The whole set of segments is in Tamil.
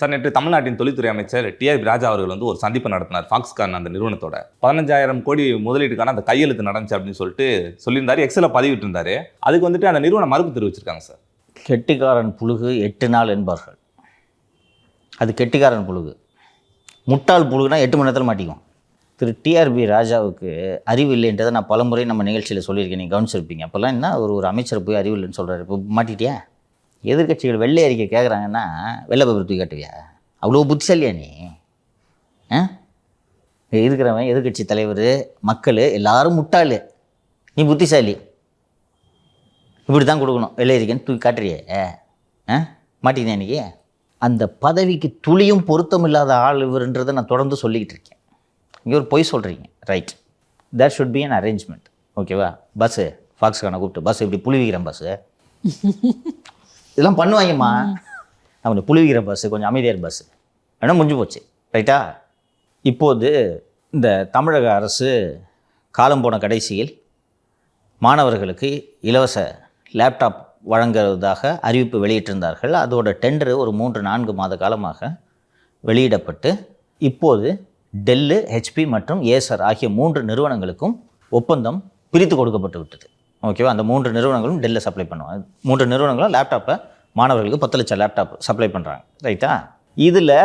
சார் நேற்று தமிழ்நாட்டின் தொழில்துறை அமைச்சர் டிஆர் ராஜா அவர்கள் வந்து ஒரு சந்திப்பு நடத்தினார் ஃபாக்ஸ்கான் அந்த நிறுவனத்தோட. பதினஞ்சாயிரம் கோடி முதலீட்டுக்கான அந்த கையெழுத்து நடந்துச்சு அப்படின்னு சொல்லிட்டு சொல்லியிருந்தாரு எக்ஸலில் பதிவிட்டிருந்தாரு. அதுக்கு வந்துட்டு அந்த நிறுவனம் மறுப்பு தெரிவிச்சிருக்காங்க சார். கெட்டிக்காரன் புழுகு எட்டு நாள் என்பார்கள். அது கெட்டிக்காரன் புழுகு. முட்டாள் புழுகுனா எட்டு மணி நேரத்தில் மாட்டிக்கும் திரு டிஆர்பி ராஜாவுக்கு அறிவு இல்லைன்றதை நான் பலமுறை நம்ம நிகழ்ச்சியில் சொல்லியிருக்கேன். நீங்கள் கவனிச்சிருப்பீங்க. அப்போல்லாம் என்ன ஒரு ஒரு அமைச்சர் போய் அறிவு இல்லைன்னு சொல்கிறாரு இப்போ மாட்டிட்டியா? எதிர்க்கட்சிகள் வெள்ளை அறிக்கை கேட்குறாங்கன்னா வெள்ளை பேப்பர் தூக்கி காட்டுவியா? அவ்வளோ புத்திசாலியா நீ? ஆ? இருக்கிறவன் எதிர்க்கட்சி தலைவர் மக்கள் எல்லாரும் முட்டாள். நீ புத்திசாலி. இப்படி தான் கொடுக்கணும். வெள்ளை அறிக்கைன்னு தூக்கி காட்டுறியே. ஆ? மாட்டிக்கினேன் இன்னைக்கு? அந்த பதவிக்கு துளியும் பொருத்தம் இல்லாத ஆள் இவருன்றதை நான் தொடர்ந்து சொல்லிக்கிட்டு இருக்கேன். இங்கே ஒரு பொய் சொல்கிறீங்க right there should be an arrangement ஓகேவா பஸ்ஸு ஃபாக்ஸ்கான கூப்பிட்டு. பஸ் இப்படி புழுவிக்கிறேன் பஸ்ஸு இதெல்லாம் பண்ணுவாங்கம்மா. அவனை புழுவிக்கிற பஸ்ஸு கொஞ்சம் அமைதியார் பஸ்ஸு வேணா முடிஞ்சு போச்சு. ரைட்டா இப்போது இந்த தமிழக அரசு காலம் போன கடைசியில் மாணவர்களுக்கு இலவச லேப்டாப் வழங்குவதாக அறிவிப்பு வெளியிட்டிருந்தார்கள். அதோட டெண்டரு ஒரு மூன்று நான்கு மாத காலமாக வெளியிடப்பட்டு இப்போது டெல்லு ஹெச்பி மற்றும் ஏசர் ஆகிய மூன்று நிறுவனங்களுக்கும் ஒப்பந்தம் பிரித்து கொடுக்கப்பட்டு விட்டது. ஓகேவா அந்த மூன்று நிறுவனங்களும் டெல்லில் சப்ளை பண்ணுவாங்க. மூன்று நிறுவனங்களும் லேப்டாப்பை மாணவர்களுக்கு பத்து லட்சம் லேப்டாப் சப்ளை பண்ணுறாங்க ரைட்டா இதில்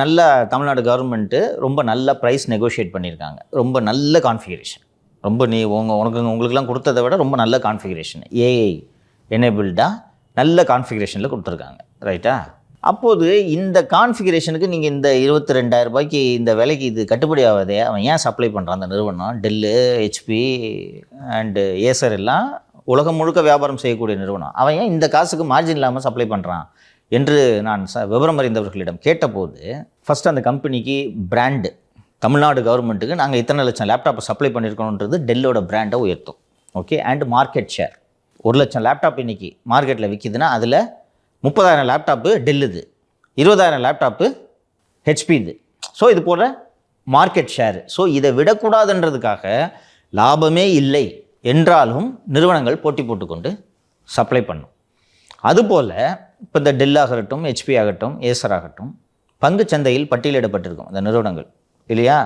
நல்ல தமிழ்நாடு கவர்மெண்ட்டு ரொம்ப நல்ல ப்ரைஸ் நெகோஷியேட் பண்ணியிருக்காங்க. ரொம்ப நல்ல கான்ஃபிகரேஷன் ரொம்ப நீ உங்கள் உனக்கு உங்களுக்குலாம் கொடுத்ததை விட ரொம்ப நல்ல கான்ஃபிகரேஷன் ஏஐ எனேபிள்டாக நல்ல கான்ஃபிகரேஷனில் கொடுத்துருக்காங்க. ரைட்டா அப்போது இந்த கான்ஃபிகரேஷனுக்கு நீங்கள் இந்த இருபத்தி ரெண்டாயிரம் ரூபாய்க்கு இந்த விலைக்கு இது கட்டுப்படி ஆகாதே அவன் ஏன் சப்ளை பண்ணுறான் அந்த நிறுவனம்? டெல்லு ஹெச்பி அண்டு ஏசர் எல்லாம் உலகம் முழுக்க வியாபாரம் செய்யக்கூடிய நிறுவனம். அவன் ஏன் இந்த காசுக்கு மார்ஜின் இல்லாமல் சப்ளை பண்ணுறான் என்று நான் ச விவரம் அறிந்தவர்களிடம் கேட்டபோது ஃபஸ்ட் அந்த கம்பெனிக்கு பிராண்டு தமிழ்நாடு கவர்மெண்ட்டுக்கு நாங்கள் இத்தனை லட்சம் லேப்டாப்பை சப்ளை பண்ணியிருக்கணுன்றது டெல்லோட பிராண்டை உயர்த்தும். ஓகே அண்ட் மார்க்கெட் ஷேர் ஒரு லட்சம் லேப்டாப் இன்றைக்கி மார்க்கெட்டில் விற்கிதுன்னா அதில் முப்பதாயிரம் லேப்டாப்பு டெல்லுது. இருபதாயிரம் லேப்டாப்பு ஹெச்பிது. ஸோ இது போல் மார்க்கெட் ஷேர் ஸோ இதை விடக்கூடாதுன்றதுக்காக லாபமே இல்லை. என்றாலும் நிறுவனங்கள் போட்டி போட்டுக்கொண்டு சப்ளை பண்ணும். அதுபோல் இப்போ இந்த டெல் ஆகட்டும் ஹெச்பி ஆகட்டும் ஏசர் ஆகட்டும் பங்குச் சந்தையில் பட்டியலிடப்பட்டிருக்கும் இந்த நிறுவனங்கள் இல்லையா?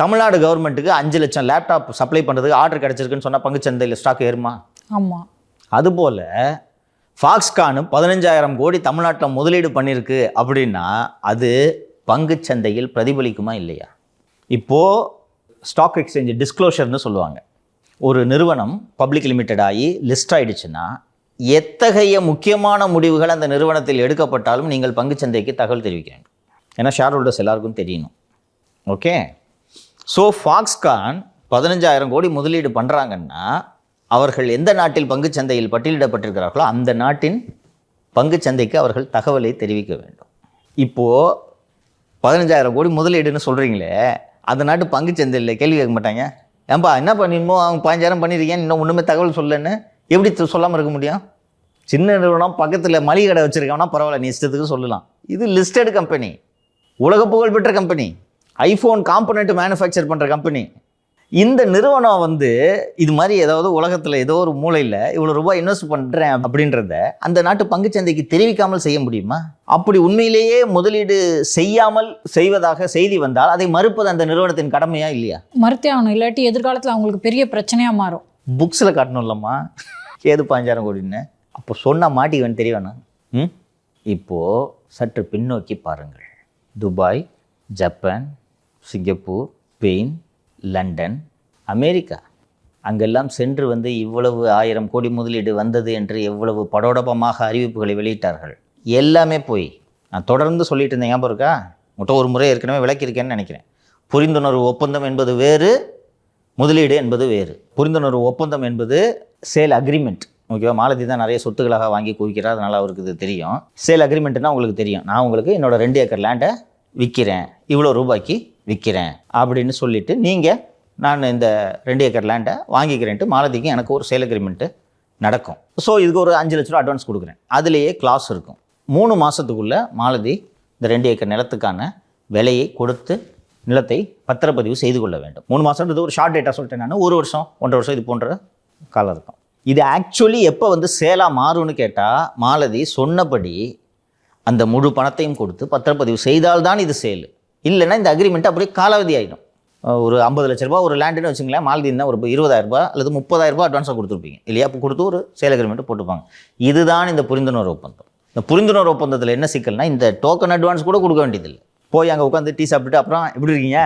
தமிழ்நாடு கவர்மெண்ட்டுக்கு அஞ்சு லட்சம் லேப்டாப் சப்ளை பண்ணுறதுக்கு ஆர்டர் கிடச்சிருக்குன்னு சொன்னால் பங்குச் சந்தையில் ஸ்டாக் ஏறுமா? ஆமாம் அதுபோல் ஃபாக்ஸ்கானு பதினஞ்சாயிரம் கோடி தமிழ்நாட்டில் முதலீடு பண்ணியிருக்கு அப்படின்னா அது பங்குச் சந்தையில் பிரதிபலிக்குமா இல்லையா? இப்போது ஸ்டாக் எக்ஸ்சேஞ்ச் டிஸ்க்ளோஷர்னு சொல்லுவாங்க. ஒரு நிறுவனம் பப்ளிக் லிமிட்டட் ஆகி லிஸ்ட் ஆகிடுச்சுன்னா எத்தகைய முக்கியமான முடிவுகள் அந்த நிறுவனத்தில் எடுக்கப்பட்டாலும் நீங்கள் பங்குச் சந்தைக்கு தகவல் தெரிவிக்க வேண்டும் ஏன்னா ஷேர் ஹோல்டர்ஸ் எல்லாருக்கும் தெரியணும். ஓகே ஸோ ஃபாக்ஸ்கான் பதினஞ்சாயிரம் கோடி முதலீடு பண்ணுறாங்கன்னா அவர்கள் எந்த நாட்டில் பங்குச் சந்தையில் பட்டியலிடப்பட்டிருக்கிறார்களோ அந்த நாட்டின் பங்குச் சந்தைக்கு அவர்கள் தகவலை தெரிவிக்க வேண்டும். இப்போது பதினஞ்சாயிரம் கோடி முதலீடுன்னு சொல்கிறீங்களே அந்த நாட்டு பங்குச் சந்தையில் கேள்வி கேட்க மாட்டாங்க? ஏன்பா என்ன பண்ணிமோ அவங்க பதினஞ்சாயிரம் பண்ணியிருக்கேன் இன்னும் ஒன்றுமே தகவல் சொல்லன்னு எப்படி சொல்லாமல் இருக்க முடியும்? சின்ன நிறுவனம் பக்கத்தில் மளிகை கடை வச்சுருக்காங்கன்னா பரவாயில்ல நீ இஷ்டத்துக்கு சொல்லலாம். இது லிஸ்டட் கம்பெனி உலக புகழ்பெற்ற கம்பெனி ஐஃபோன் காம்பனண்ட் மேனுஃபேக்சர் பண்ணுற கம்பெனி இந்த நிறுவனம் வந்து இது மாதிரி ஏதாவது உலகத்தில் ஏதோ ஒரு மூலையில் இவ்வளோ ரூபாய் இன்வெஸ்ட் பண்ணுறேன் அப்படின்றத அந்த நாட்டு பங்குச்சந்தைக்கு தெரிவிக்காமல் செய்ய முடியுமா? அப்படி உண்மையிலேயே முதலீடு செய்யாமல் செய்வதாக செய்தி வந்தால் அதை மறுப்பது அந்த நிறுவனத்தின் கடமையா இல்லையா? மறுத்தே ஆகணும். இல்லாட்டி எதிர்காலத்தில் அவங்களுக்கு பெரிய பிரச்சனையாக மாறும். புக்ஸில் காட்டணும்லம்மா. ஏது பாஞ்சாயிரம் கோடின்னு அப்போ சொன்னால் மாட்டிக்குவேன்னு தெரிய வேணாம் ம்? இப்போது சற்று பின்னோக்கி பாருங்கள். Dubai Japan Singapore Spain London America. அங்கெல்லாம் சென்று வந்து இவ்வளவு ஆயிரம் கோடி முதலீடு வந்தது என்று எவ்வளவு படோடபமாக அறிவிப்புகளை வெளியிட்டார்கள். எல்லாமே போய் நான் தொடர்ந்து சொல்லிட்டு இருந்தேன் ஞாபகம் இருக்கா? முட்டை ஒரு முறை ஏற்கனவே விளக்கியிருக்கேன்னு நினைக்கிறேன். புரிந்துணர்வு ஒப்பந்தம் என்பது வேறு முதலீடு என்பது வேறு. புரிந்துணர்வு ஒப்பந்தம் என்பது சேல் அக்ரிமெண்ட் ஓகேவா? மாலதி தான் நிறைய சொத்துக்களாக வாங்கி குவிக்கிறார் அதனால் அவருக்கு இது தெரியும். சேல் அக்ரிமெண்ட்னா உங்களுக்கு தெரியும். நான் உங்களுக்கு என்னோட ரெண்டு ஏக்கர் லேண்டை விற்கிறேன் இவ்வளோ ரூபாய்க்கு விற்கிறேன் அப்படின்னு சொல்லிட்டு நீங்கள் நான் இந்த ரெண்டு ஏக்கர் லேண்டை வாங்கிக்கிறேன்ட்டு மாலதிக்கு எனக்கு ஒரு சேல் அக்ரிமெண்ட்டு நடக்கும். ஸோ இதுக்கு ஒரு அஞ்சு லட்ச ரூபா அட்வான்ஸ் கொடுக்குறேன். அதுலேயே கிளாஸ் இருக்கும். மூணு மாதத்துக்குள்ளே மாலதி இந்த ரெண்டு ஏக்கர் நிலத்துக்கான விலையை கொடுத்து நிலத்தை பத்திரப்பதிவு செய்து கொள்ள வேண்டும். மூணு மாதம்ன்றது ஒரு ஷார்ட் டேட்டாக சொல்லிட்டேன் நான். ஒரு வருஷம் ஒன்றரை வருஷம் இது போன்ற காலம் இருக்கும். இது ஆக்சுவலி எப்போ வந்து சேலாக மாறும்னு கேட்டால் மாலதி சொன்னபடி அந்த முழு பணத்தையும் கொடுத்து பத்திரப்பதிவு செய்தால்தான் இது சேலு இல்லைன்னா இந்த அக்ரிமெண்ட் அப்படியே காலாவதி ஆகிடும் ஒரு ஐம்பது லட்ச ரூபா ஒரு லேண்டுன்னு வச்சுங்களேன் மாலதீன்னா ஒரு இருபதாயிரரூபா அல்லது முப்பதாயிரரூபா அட்வான்ஸாக கொடுத்துருப்பீங்க. இல்லையா? இப்போ கொடுத்து ஒரு சேல் அக்ரிமெண்ட் போட்டுப்பாங்க. இதுதான் இந்த புரிந்துணர்வு ஒப்பந்தம். இந்த புரிந்துணர்வு ஒப்பந்தத்தில் என்ன சிக்கல்னா இந்த டோக்கன் அட்வான்ஸ் கூட கொடுக்க வேண்டியதில்லை. போய் அங்கே உட்காந்து டீ சாப்பிட்டுட்டு அப்புறம் எப்படி இருக்கீங்க?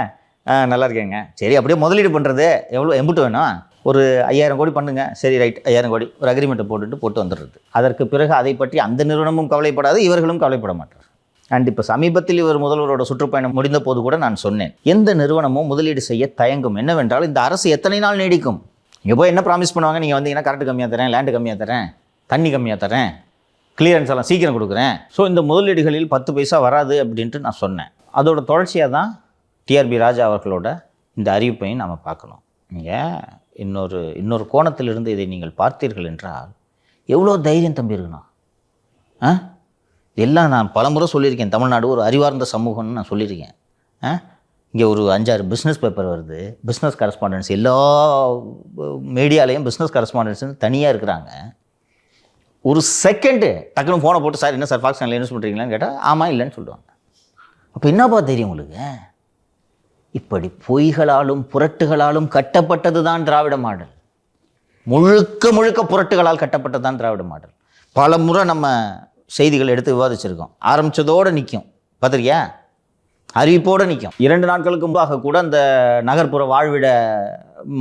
நல்லா இருக்கேங்க. சரி அப்படியே முதலீடு பண்ணுறது எவ்வளோ எம்புட்டு வேணும்? ஒரு ஐயாயிரம் கோடி பண்ணுங்க. சரி ரைட் ஐயாயிரம் கோடி. ஒரு அக்ரிமெண்ட்டை போட்டுட்டு போட்டு வந்துடுறது. அதற்கு பிறகு அதை பற்றி அந்த நிறுவனமும் கவலைப்படாது இவர்களும் கவலைப்பட மாட்டார் அண்ட் இப்போ சமீபத்தில் இவர் முதல்வரோட சுற்றுப்பயணம் முடிந்த போது கூட நான் சொன்னேன் எந்த நிறுவனமும் முதலீடு செய்ய தயங்கும். என்னவென்றால் இந்த அரசு எத்தனை நாள் நீடிக்கும்? இங்கே போய் என்ன ப்ராமிஸ் பண்ணுவாங்க? நீங்கள் வந்தீங்கன்னா கரண்ட் கம்மியாக தரேன் லேண்டு கம்மியாக தரேன் தண்ணி கம்மியாக தரேன் கிளியரன்ஸ் எல்லாம் சீக்கிரம் கொடுக்குறேன். ஸோ இந்த முதலீடுகளில் பத்து பைசா வராது அப்படின்ட்டு நான் சொன்னேன். அதோட தொடர்ச்சியாக தான் டிஆர்பி ராஜா அவர்களோட இந்த அறிவிப்பையும் நாம் பார்க்கணும். நீங்கள் இன்னொரு இன்னொரு கோணத்திலிருந்து இதை நீங்கள் பார்த்தீர்கள் என்றால் எவ்வளோ தைரியம் தம்பி இருக்கணும்? ஆ? எல்லாம் நான் பலமுறை சொல்லியிருக்கேன். தமிழ்நாடு ஒரு அறிவார்ந்த சமூகம்னு நான் சொல்லியிருக்கேன். ஆ? இங்கே ஒரு அஞ்சாறு பிஸ்னஸ் பேப்பர் வருது. பிஸ்னஸ் கரஸ்பாண்டன்ஸ் எல்லா மீடியாலேயும் பிஸ்னஸ் கரஸ்பாண்டன்ஸ் தனியாக இருக்கிறாங்க. ஒரு செகண்டு டக்குனு ஃபோனை போட்டு சார் என்ன சார் ஃபாக்ஸ் சேனல் இன்வெஸ்ட் பண்ணுறீங்களான்னு கேட்டால் ஆமாம் இல்லைன்னு சொல்லுவாங்க. அப்போ என்னப்பா தெரியும் உங்களுக்கு? இப்படி பொய்களாலும் புரட்டுகளாலும் கட்டப்பட்டது தான் திராவிட மாடல். முழுக்க முழுக்க புரட்டுகளால் கட்டப்பட்டது தான் திராவிட மாடல். பல முறை நம்ம செய்திகள் எடுத்து விவாதிச்சிருக்கோம். ஆரம்பித்ததோடு நிற்கும் பார்த்துருக்கியா அறிவிப்போடு நிற்கும் இரண்டு நாட்களுக்கு முன்பாக கூட அந்த நகர்ப்புற வாழ்விட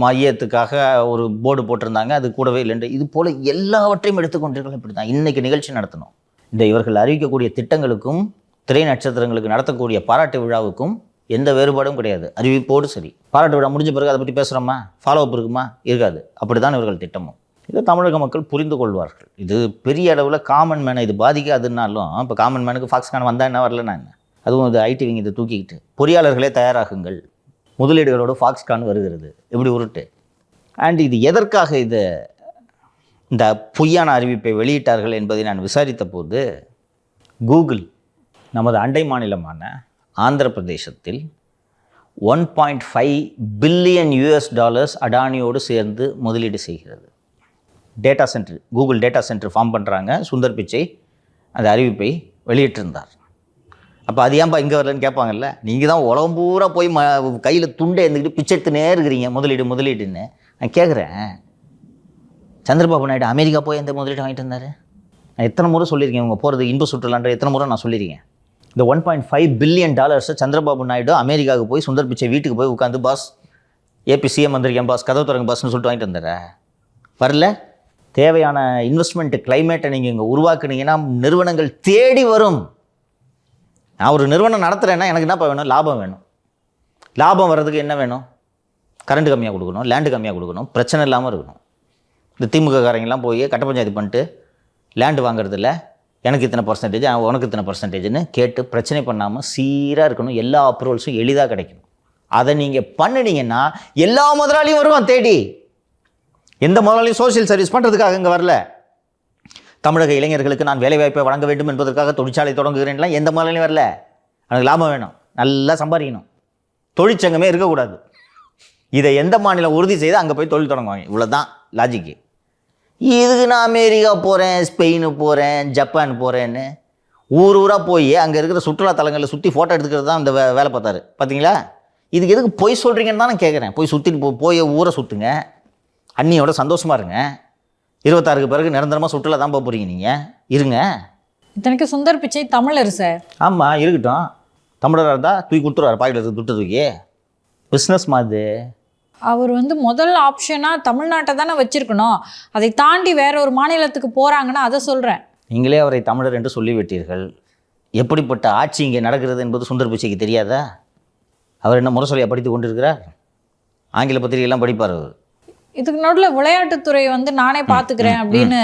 மையத்துக்காக ஒரு போர்டு போட்டிருந்தாங்க. அது கூடவே இல்லைன்று இது போல் எல்லாவற்றையும் எடுத்துக்கொண்டீர்கள் இப்படி தான் இன்றைக்கி நிகழ்ச்சி நடத்தணும். இந்த இவர்கள் அறிவிக்கக்கூடிய திட்டங்களுக்கும் திரை நட்சத்திரங்களுக்கு நடத்தக்கூடிய பாராட்டு விழாவுக்கும் எந்த வேறுபாடும் கிடையாது. அறிவிப்போடு சரி. பாராட்டு விழா முடிஞ்ச பிறகு அதை பற்றி பேசுகிறோமா ஃபாலோ அப் இருக்குமா? இருக்காது. அப்படி தான் இவர்கள் திட்டமும். இதை தமிழக மக்கள் புரிந்து கொள்வார்கள். இது பெரிய அளவில் காமன் மேனை இது பாதிக்காதுன்னாலும் இப்போ காமன் மேனுக்கு ஃபாக்ஸ்கான் வந்தால் என்ன வரலன்னா என்ன? அதுவும் இது ஐடி விங் இதை தூக்கிக்கிட்டு பொறியாளர்களே தயாராகுங்கள். முதலீடுகளோடு ஃபாக்ஸ்கான் வருகிறது. இப்படி உருட்டு? அண்ட் இது எதற்காக இது இந்த பொய்யான அறிவிப்பை வெளியிட்டார்கள் என்பதை நான் விசாரித்த போது கூகுள் நமது அண்டை மாநிலமான ஆந்திர பிரதேசத்தில் one point five billion US dollars அடானியோடு சேர்ந்து முதலீடு செய்கிறது. Data centre Google data centre farm பண்ணுறாங்க சுந்தர் பிச்சை அந்த அறிவிப்பை வெளியிட்டிருந்தார். அப்போ அது ஏன்பா இங்கே வரலன்னு கேட்பாங்கல்ல? நீங்கள் தான் உலகம் பூரா போய் ம கையில் துண்டை இருந்துக்கிட்டு பிச்சை எடுத்துனே இருக்கிறீங்க முதலீடு முதலீடுன்னு. நான் கேட்குறேன். சந்திரபாபு நாயுடு அமெரிக்கா போய் எந்த முதலீடு வாங்கிட்டு வந்தார் நான் எத்தனை முறை சொல்லியிருக்கேன் உங்கள் போகிறது இன்ப சுற்றுலான்ற எத்தனை முறை நான் சொல்லியிருக்கேன். இந்த ஒன் பாயிண்ட் ஃபைவ் பில்லியன் டாலர்ஸை சந்திரபாபு நாயுடு அமெரிக்காவுக்கு போய் சுந்தர் பிச்சை வீட்டுக்கு போய் உட்காந்து பாஸ் ஏபி சிஎம் வந்திருக்கேன் பாஸ் கதவு திறங்க பாஸ்னு சொல்லிட்டு வாங்கிட்டு வந்தார? வரல. தேவையான இன்வெஸ்ட்மெண்ட் கிளைமேட்டை நீங்கள் இங்கே உருவாக்குனீங்கன்னா நிறுவனங்கள் தேடி வரும். நான் ஒரு நிறுவனம் நடத்துகிறேன்னா எனக்கு என்னப்பா வேணும்? லாபம் வேணும். லாபம் வர்றதுக்கு என்ன வேணும்? கரண்ட் கம்மியாக கொடுக்கணும் லேண்டு கம்மியாக கொடுக்கணும் பிரச்சனை இல்லாமல் இருக்கணும். இந்த திமுககாரங்கெல்லாம் போய் கட்ட பஞ்சாயத்து பண்ணிட்டு லேண்டு வாங்குறதில்ல. எனக்கு இத்தனை பர்சன்டேஜ் உனக்கு இத்தனை பர்சன்டேஜ்னு கேட்டு பிரச்சனை பண்ணாமல் சீராக இருக்கணும். எல்லா அப்ரூவல்ஸும் எளிதாக கிடைக்கணும். அதை நீங்கள் பண்ணினீங்கன்னா எல்லா முதலாளியும் வருவான் தேடி. எந்த முதலாளியும் சோஷியல் சர்வீஸ் பண்ணுறதுக்காக இங்கே வரல. தமிழக இளைஞர்களுக்கு நான் வேலைவாய்ப்பை வழங்க வேண்டும் என்பதற்காக தொழிற்சாலை தொடங்குகிறேன்லாம் எந்த முதலாளியும் வரல. எனக்கு லாபம் வேணும். நல்லா சம்பாதிக்கணும். தொழிற்சங்கமே இருக்கக்கூடாது. இதை எந்த மாநிலம் உறுதி செய்து அங்கே போய் தொழில் தொடங்குவாங்க? இவ்வளோதான் லாஜிக்கு இதுக்கு நான் அமெரிக்கா போகிறேன் ஸ்பெயின் போகிறேன் ஜப்பான் போகிறேன்னு ஊர் ஊராக போய் அங்கே இருக்கிற சுற்றுலா தலங்களில் சுற்றி ஃபோட்டோ எடுத்துக்கிறது தான் இந்த வே- வேலை பார்த்தாரு. பார்த்தீங்களா இதுக்கு எதுக்கு பொய் சொல்கிறீங்கன்னு தான் நான் கேட்குறேன் போய் சுற்றிட்டு போ போய் ஊரை சுற்றுங்க அண்ணியோட சந்தோஷமாக இருங்க. இருபத்தாறுக்கு பிறகு நிரந்தரமாக சுற்றுலா தான் போக போகிறீங்க நீங்கள் இருங்க. இத்தனைக்கும் சுந்தர் பிச்சை தமிழர் சார் ஆமாம் இருக்கட்டும். தமிழராக இருந்தால் தூக்கி கொடுத்துருவாரு பாக்கெட்டில் துட்டு தூக்கி பிஸ்னஸ் மாதிரி அவர் வந்து முதல் ஆப்ஷனாக தமிழ்நாட்டை தானே வச்சிருக்கணும். அதை தாண்டி வேற ஒரு மாநிலத்துக்கு போகிறாங்கன்னா அதை சொல்கிறேன் நீங்களே அவரை தமிழர் என்று சொல்லிவிட்டீர்கள். எப்படிப்பட்ட ஆட்சி இங்கே நடக்கிறது என்பது சுந்தர் பிச்சைக்கு தெரியாதா? அவர் என்ன முரசொலியாக படித்து கொண்டிருக்கிறார்? ஆங்கில பத்திரிகையெல்லாம் படிப்பார் அவர். இதுக்கு நடுவில் விளையாட்டுத்துறை வந்து நானே பார்த்துக்கிறேன் அப்படின்னு.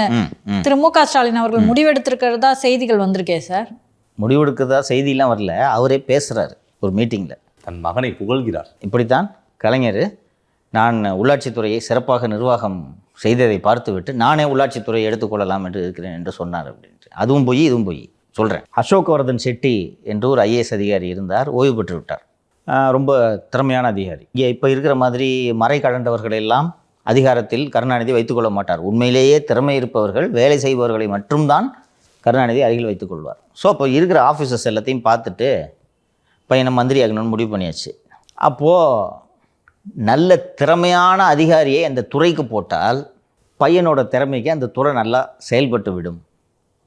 திரு மு க ஸ்டாலின் அவர்கள் முடிவெடுத்திருக்கிறதா செய்திகள் வந்திருக்கே சார்? முடிவெடுக்கிறதா செய்தியெல்லாம் வரல. அவரே பேசுகிறார் ஒரு மீட்டிங்கில் தன் மகனை புகழ்கிறார். இப்படித்தான் கலைஞர் நான் உள்ளாட்சித்துறையை சிறப்பாக நிர்வாகம் செய்ததை பார்த்துவிட்டு நானே உள்ளாட்சித்துறையை எடுத்துக்கொள்ளலாம் என்று இருக்கிறேன் என்று சொன்னார் அப்படின்ட்டு. அதுவும் போய் இதுவும் போய். சொல்கிறேன் அசோக்வர்தன் செட்டி என்று ஒரு ஐஏஎஸ் அதிகாரி இருந்தார் ஓய்வு பெற்று விட்டார் ஆஹ் ரொம்ப திறமையான அதிகாரி. இங்கே இப்போ இருக்கிற மாதிரி மறை கடந்தவர்களை எல்லாம் அதிகாரத்தில் கருணாநிதி வைத்துக்கொள்ள மாட்டார். உண்மையிலேயே திறமை இருப்பவர்கள் வேலை செய்பவர்களை மட்டும்தான் கருணாநிதி அருகில் வைத்துக்கொள்வார் ஸோ அப்போ இருக்கிற ஆஃபீஸர்ஸ் எல்லாத்தையும் பார்த்துட்டு பையனை மந்திரி ஆகணும்னு முடிவு பண்ணியாச்சு. அப்போது நல்ல திறமையான அதிகாரியை அந்த துறைக்கு போட்டால் பையனோட திறமைக்கு அந்த துறை நல்லா செயல்பட்டு விடும்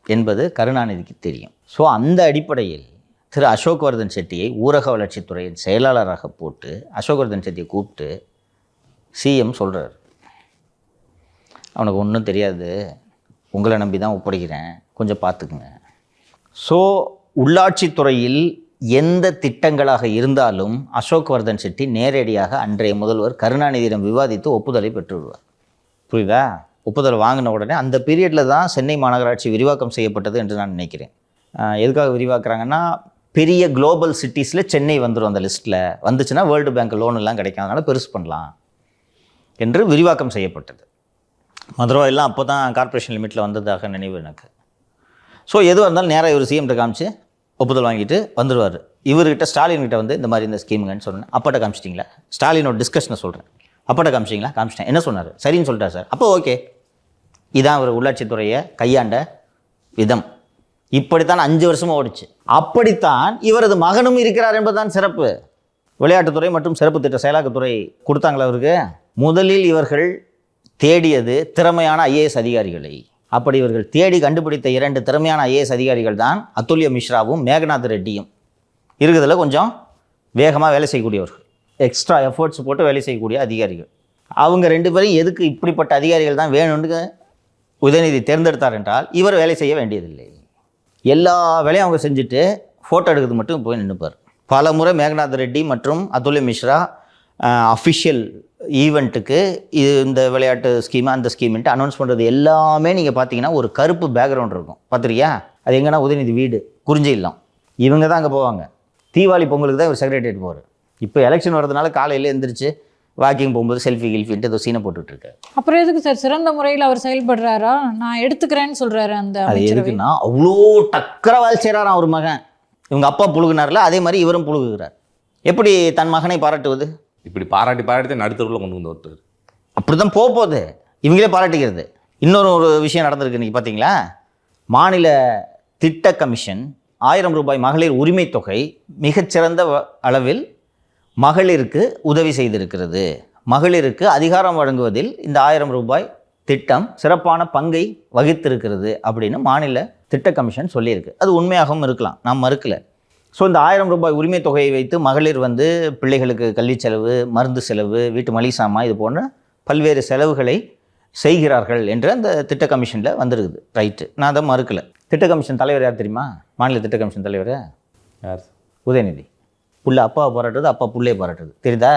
என்பது கருணாநிதிக்கு தெரியும். ஸோ அந்த அடிப்படையில் திரு அசோக்வர்தன் செட்டியை ஊரக வளர்ச்சித்துறையின் செயலாளராக போட்டு அசோக்வர்தன் செட்டியை கூப்பிட்டு சிஎம் சொல்கிறார் அவனுக்கு ஒன்றும் தெரியாது. உங்களை நம்பி தான் ஒப்படைக்கிறேன். கொஞ்சம் பார்த்துக்குங்க. ஸோ உள்ளாட்சித்துறையில் எந்த திட்டங்களாக இருந்தாலும் அசோக்வர்தன் செட்டி நேரடியாக அன்றைய முதல்வர் கருணாநிதியிடம் விவாதித்து ஒப்புதலை பெற்றுவிடுவார் புரியுதா? ஒப்புதல் வாங்கின உடனே அந்த பீரியடில் தான் சென்னை மாநகராட்சி விரிவாக்கம் செய்யப்பட்டது என்று நான் நினைக்கிறேன். எதுக்காக விரிவாக்குறாங்கன்னா பெரிய குளோபல் சிட்டிஸில் சென்னை வந்துடும் அந்த லிஸ்ட்டில் வந்துச்சுன்னா வேர்ல்டு பேங்க் லோன் எல்லாம் கிடைக்கும் அதனால் பெருசு பண்ணலாம். என்று விரிவாக்கம் செய்யப்பட்டது. மதுரை எல்லாம் அப்போ தான் கார்ப்பரேஷன் லிமிட்டில் வந்ததாக நினைவு எனக்கு. ஸோ எதுவாக இருந்தாலும் நேராக இவர் சிஎம்கிட்ட காமிச்சு ஒப்புதல் வாங்கிட்டு வந்துடுவார் இவர்கிட்ட ஸ்டாலின் கிட்ட வந்து இந்த மாதிரி இந்த ஸ்கீமுங்கன்னு சொன்னேன். அப்பட்ட காமிச்சிட்டிங்களா? ஸ்டாலினோட டிஸ்கஷனை சொல்கிறேன் அப்பட்ட காமிச்சிங்களா காமிச்சிட்டேன். என்ன சொன்னார்? சரின்னு சொல்லிட்டார் சார். அப்போ ஓகே இதான் அவர் உள்ளாட்சித்துறையை கையாண்ட விதம். இப்படித்தான் அஞ்சு வருஷமாக ஓடிச்சு. அப்படித்தான் இவரது மகனும் இருக்கிறார் என்பதுதான் சிறப்பு. விளையாட்டுத்துறை மற்றும் சிறப்பு திட்ட செயலாக்கத்துறை கொடுத்தாங்களா அவருக்கு முதலில் இவர்கள் தேடியது திறமையான ஐஏஎஸ் அதிகாரிகளை. அப்படி இவர்கள் தேடி கண்டுபிடித்த இரண்டு திறமையான ஐஏஎஸ் அதிகாரிகள் தான் அத்துல்ய மிஸ்ராவும் மேகநாத் ரெட்டியும். இருக்கிறதுல கொஞ்சம் வேகமாக வேலை செய்யக்கூடியவர்கள். எக்ஸ்ட்ரா எஃபர்ட்ஸ் போட்டு வேலை செய்யக்கூடிய அதிகாரிகள். அவங்க ரெண்டு பேரும் எதுக்கு இப்படிப்பட்ட அதிகாரிகள் தான் வேணும்னு உதயநிதி தேர்ந்தெடுத்தார் என்றால் இவர் வேலை செய்ய வேண்டியதில்லை. எல்லா வேலையும் அவங்க செஞ்சுட்டு ஃபோட்டோ எடுக்கிறது மட்டும் போய் நின்றுப்பார் பல முறை மேகநாத் ரெட்டி மற்றும் அதுல்ய மிஸ்ரா அஃபிஷியல் ஈவெண்ட்டுக்கு இது இந்த விளையாட்டு ஸ்கீம் அந்த ஸ்கீம்ன்ட்டு அனௌன்ஸ் பண்ணுறது எல்லாமே நீங்கள் பார்த்தீங்கன்னா ஒரு கருப்பு பேக்ரவுண்ட் இருக்கும். பார்த்துருக்கியா அது எங்கன்னா உதயநிதி வீடு குறிஞ்சி இல்லம் இவங்க தான் அங்கே போவாங்க. தீபாவளி பொங்கலுக்கு தான் இவர் செக்ரட்டரியேட் போவார் இப்போ எலெக்ஷன் வரதுனால காலையில் எந்திரிச்சு வாக்கிங் போகும்போது செல்ஃபி கில்ஃபின்ட்டு ஏதோ சீனை போட்டுட்டு இருக்காரு அப்புறம் எதுக்கு சார் சிறந்த முறையில் அவர் செயல்படுறாரா? நான் எடுத்துக்கிறேன்னு சொல்றாரு அந்த அது எதுக்குன்னா அவ்வளோ டக்கர வேலை செய்கிறாராம் ஒரு மகன். இவங்க அப்பா புழுகுனார்ல அதே மாதிரி இவரும் புழுகுகிறார். எப்படி தன் மகனை பாராட்டுவது? இப்படி பாராட்டி பாராட்டி நடுத்தருக்குள்ள கொண்டு வந்து ஒருத்தர். அப்படி தான் போக போகுது. இவங்களே பாராட்டிக்கிறது. இன்னொரு ஒரு விஷயம் நடந்திருக்கு இன்றைக்கி பார்த்தீங்களா மாநில திட்ட கமிஷன் ஆயிரம் ரூபாய் மகளிர் உரிமை தொகை மிகச்சிறந்த வ- அளவில் மகளிருக்கு உதவி செய்திருக்கிறது. மகளிருக்கு அதிகாரம் வழங்குவதில் இந்த ஆயிரம் ரூபாய் திட்டம் சிறப்பான பங்கை வகித்திருக்கிறது அப்படின்னு மாநில திட்ட கமிஷன் சொல்லியிருக்கு. அது உண்மையாகவும் இருக்கலாம். நாம் மறுக்கலை. ஸோ இந்த ஆயிரம் ரூபாய் உரிமை தொகையை வைத்து மகளிர் வந்து பிள்ளைகளுக்கு கல்வி செலவு மருந்து செலவு வீட்டு மளிகை சாமான் இது போன்ற பல்வேறு செலவுகளை செய்கிறார்கள் என்று அந்த திட்ட கமிஷனில் வந்திருக்குது. ரைட்டு நான் அதை மறுக்கல. திட்ட கமிஷன் தலைவர் யார் தெரியுமா? மாநில திட்ட கமிஷன் தலைவர்? யார்? உதயநிதி. புள்ள அப்பாவை பாராட்டுறது அப்பா புள்ளையை பாராட்டுறது. தெரியுதா?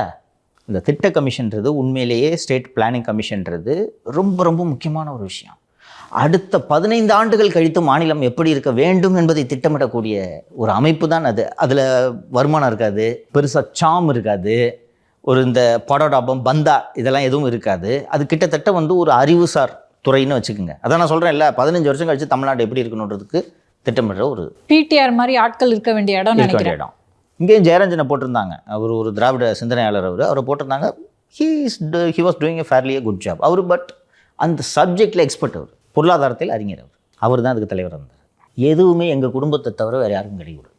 இந்த திட்ட கமிஷன்றது உண்மையிலேயே ஸ்டேட் பிளானிங் கமிஷன்றது ரொம்ப ரொம்ப முக்கியமான ஒரு விஷயம். அடுத்த பதினைந்து ஆண்டுகள் கழித்து மாநிலம் எப்படி இருக்க வேண்டும் என்பதை திட்டமிடக்கூடிய ஒரு அமைப்பு தான் அது. அதில் வருமானம் இருக்காது பெருசாக சாம் இருக்காது ஒரு இந்த படோடாபம் பந்தா இதெல்லாம் எதுவும் இருக்காது. அது கிட்டத்தட்ட வந்து ஒரு அறிவுசார் துறைன்னு வச்சுக்கோங்க. அதான் நான் சொல்கிறேன் இல்லை பதினஞ்சு வருஷம் கழிச்சு தமிழ்நாடு எப்படி இருக்கணுன்றதுக்கு திட்டமிடுற ஒரு பிடிஆர் மாதிரி ஆட்கள் இருக்க வேண்டிய இடம் இருக்க வேண்டிய இடம். இங்கேயும் ஜெயரஞ்சனை போட்டிருந்தாங்க. அவர் ஒரு திராவிட சிந்தனையாளர் அவர். அவரை போட்டிருந்தாங்க. He is he was doing a fairly good job our but அந்த சப்ஜெக்டில் எக்ஸ்பர்ட் அவர். பொருளாதாரத்தில் அறிஞர் அவர். அவர் தான் அதுக்கு தலைவர் இருந்தார். எதுவுமே எங்கள் குடும்பத்தை தவிர வேறு யாருக்கும் கிடையாது.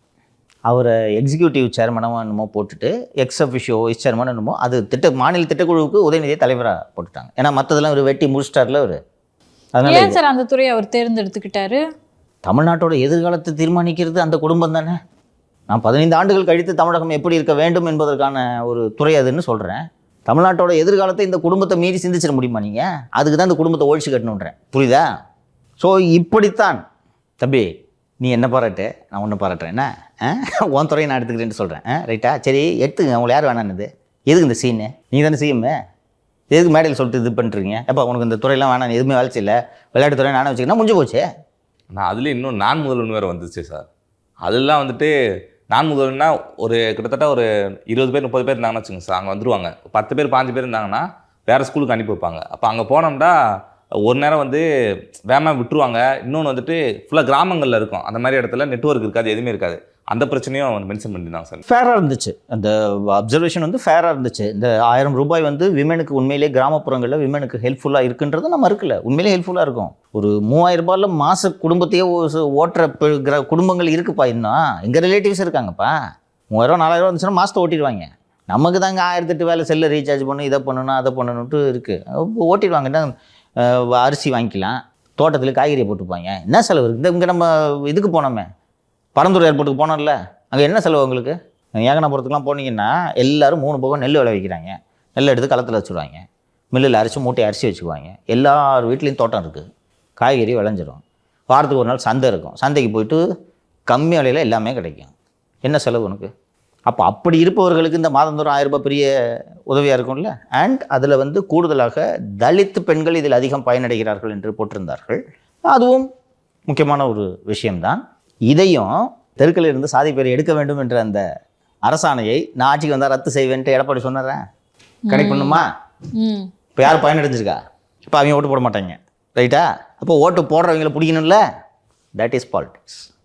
அவரை எக்ஸிக்யூட்டிவ் சேர்மனமோ என்னமோ போட்டுட்டு எக்ஸ் அஃபிஷியோ வைஸ் சேர்மன் என்னமோ அது திட்ட மாநில திட்டக்குழுவுக்கு உதயநிதியை தலைவராக போட்டுட்டாங்க. ஏன்னா மற்றதெல்லாம் ஒரு வெட்டி முடிச்சிட்டார்ல அவர் அதனால சார் அந்த துறையை அவர் தேர்ந்தெடுத்துக்கிட்டாரு? தமிழ்நாட்டோட எதிர்காலத்தை தீர்மானிக்கிறது அந்த குடும்பம் தானே? நான் பதினைந்து ஆண்டுகள் கழித்து தமிழகம் எப்படி இருக்க வேண்டும் என்பதற்கான ஒரு துறை அதுன்னு சொல்கிறேன் தமிழ்நாட்டோட எதிர்காலத்தை இந்த குடும்பத்தை மீறி சிந்திச்சிட முடியுமா நீங்கள் அதுக்கு தான் இந்த குடும்பத்தை ஒழிச்சு கட்டணுன்றேன் புரியுதா? ஸோ இப்படித்தான். தம்பி நீ என்ன பாராட்டு? நான் ஒன்று பாராட்டுறேன். என்ன? ஆ? உன் துறையை நான் எடுத்துக்கிறேன்னு சொல்கிறேன் ரைட்டா சரி எடுத்துங்க உங்களை யார் வேணான்னு எதுக்கு இந்த சீனு நீ தானே செய்யுமே எதுக்கு மேடையில் சொல்லிட்டு இது பண்ணுறீங்க எப்போ உனக்கு இந்த துறையெல்லாம் வேணாம். எதுவுமே வேலை செய்யல விளையாட்டுத்துறை நானே வச்சுக்கணும் முடிஞ்சு போச்சே? நான் அதுலேயும் இன்னும் நான் முதல்வன் வேறு வந்துச்சு சார். அதெல்லாம் வந்துட்டு நான் முதல்னா ஒரு கிட்டத்தட்ட ஒரு இருபது பேர் முப்பது பேர் இருந்தாங்கன்னு வச்சுக்கோங்க சார். அங்கே வந்துடுவாங்க பத்து பேர் பாஞ்சு பேர் இருந்தாங்கன்னா வேறு ஸ்கூலுக்கு அனுப்பி வைப்பாங்க. அப்போ அங்கே போனோம்னா ஒரு நேரம் வந்து வேமா விட்டுருவாங்க. இன்னொன்று வந்துட்டு ஃபுல்லாக கிராமங்களில் இருக்கும். அந்த மாதிரி இடத்துல நெட்ஒர்க் இருக்காது எதுவுமே இருக்காது. அந்த பிரச்சனையும் அவங்க மென்ஷன் பண்ணியிருந்தாங்க சார். ஃபேராக இருந்துச்சு. அந்த அப்சர்வேஷன் வந்து ஃபேராக இருந்துச்சு. இந்த ஆயிரம் ரூபாய் வந்து விமனுக்கு உண்மையிலே கிராமப்புறங்களில் விமனுக்கு ஹெல்ப்ஃபுல்லாக இருக்குன்றது நம்ம இருக்கல உண்மையிலே ஹெல்ப்ஃபுல்லாக இருக்கும். ஒரு மூவாயிரம் ரூபாயில் மாத குடும்பத்தையே ஓ- ஓட்டுற கிர- குடும்பங்கள் இருக்குப்பா இன்னும் எங்கள் ரிலேட்டிவ்ஸ் இருக்காங்கப்பா. மூவாயிரம் நாலாயிரம் இருந்துச்சுன்னா மாதத்தை ஓட்டிடுவாங்க. நமக்கு தாங்க ஆயிரத்தெட்டு வேலை செல்லை ரீசார்ஜ் பண்ணணும் இதை பண்ணணும் அதை பண்ணணுன்ட்டு இருக்குது ஓட்டிடுவாங்க. என்ன அரிசி வாங்கிக்கலாம். தோட்டத்தில் காய்கறியை போட்டுப்பாங்க. என்ன செலவு இருக்குது இங்கே நம்ம இதுக்கு போனோமே. பரந்தூர் ஏர்போர்ட்டுக்கு போனோம்ல அங்கே என்ன செலவு உங்களுக்கு? ஏகனாபுரத்துக்குலாம் போனீங்கன்னா எல்லோரும் மூணு போகம் நெல் விளைவிக்கிறாங்க நெல் எடுத்து களத்தில் வச்சுருவாங்க. மில்லில் அரிசி மூட்டை அரிசி வச்சுக்குவாங்க. எல்லார் வீட்லேயும் தோட்டம் இருக்குது காய்கறி விளைஞ்சிரும். வாரத்துக்கு ஒரு நாள் சந்தை இருக்கும். சந்தைக்கு போயிட்டு கம்மி விலையில் எல்லாமே கிடைக்கும். என்ன செலவு உனக்கு? அப்போ அப்படி இருப்பவர்களுக்கு இந்த மாதந்தோறும் ஆயிரம் ரூபாய் பெரிய உதவியாக இருக்கும்ல? அண்ட் அதில் வந்து கூடுதலாக தலித்து பெண்கள் இதில் அதிகம் பயனடைகிறார்கள் என்று போட்டிருந்தார்கள். அதுவும் முக்கியமான ஒரு விஷயம்தான். இதையும் தெருக்களில் இருந்து சாதி பேர் எடுக்க வேண்டும் என்ற அந்த அரசாணையை நான் ஆட்சிக்கு வந்தால் ரத்து செய்வேன்ட்டு எடப்பாடி சொன்னாரேன் கனெக்ட் பண்ணுமா? இப்போ யார் பயனடைஞ்சிருக்கா? இப்போ அவங்க ஓட்டு போட மாட்டாங்க. ரைட்டா? அப்போ ஓட்டு போடுறவங்கள பிடிக்கணும்ல? That is politics